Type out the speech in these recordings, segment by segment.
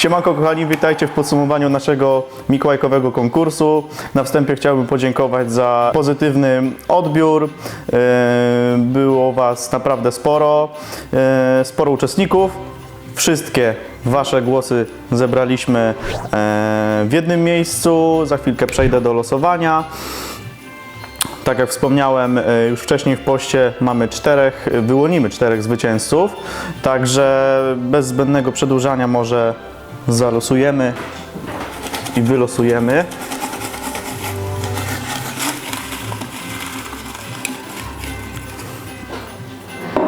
Siemanko kochani, witajcie w podsumowaniu naszego mikołajkowego konkursu. Na wstępie chciałbym podziękować za pozytywny odbiór. E, Było Was naprawdę sporo, e, sporo uczestników. Wszystkie Wasze głosy zebraliśmy e, w jednym miejscu. Za chwilkę przejdę do losowania. Tak jak wspomniałem już wcześniej w poście, mamy czterech, wyłonimy czterech zwycięzców, także bez zbędnego przedłużania może zalosujemy i wylosujemy.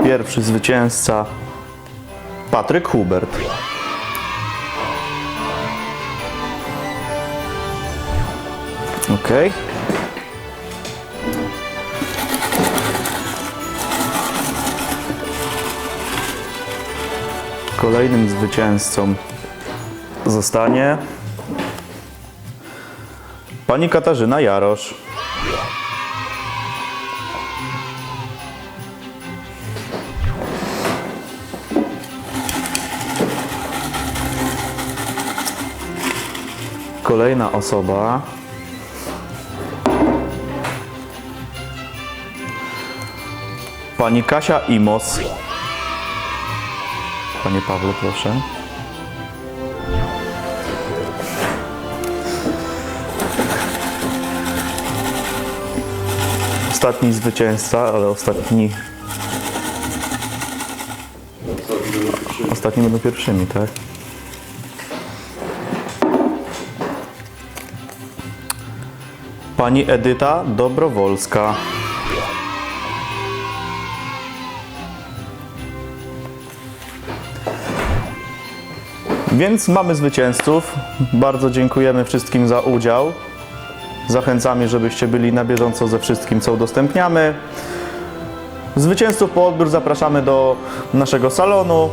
Pierwszy zwycięzca Patryk Hubert. Okej. Kolejnym zwycięzcą zostanie pani Katarzyna Jarosz. Kolejna osoba pani Kasia Imos. Panie Pawle, proszę. Ostatni zwycięzca, ale ostatni. Ostatni będą pierwszymi, tak? Pani Edyta Dobrowolska. Więc mamy zwycięzców. Bardzo dziękujemy wszystkim za udział. Zachęcamy, żebyście byli na bieżąco ze wszystkim, co udostępniamy. Zwycięzców po odbiór zapraszamy do naszego salonu.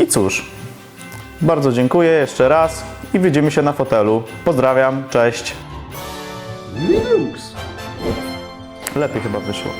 I cóż, bardzo dziękuję jeszcze raz i widzimy się na fotelu. Pozdrawiam, cześć. Lepiej chyba wyszło.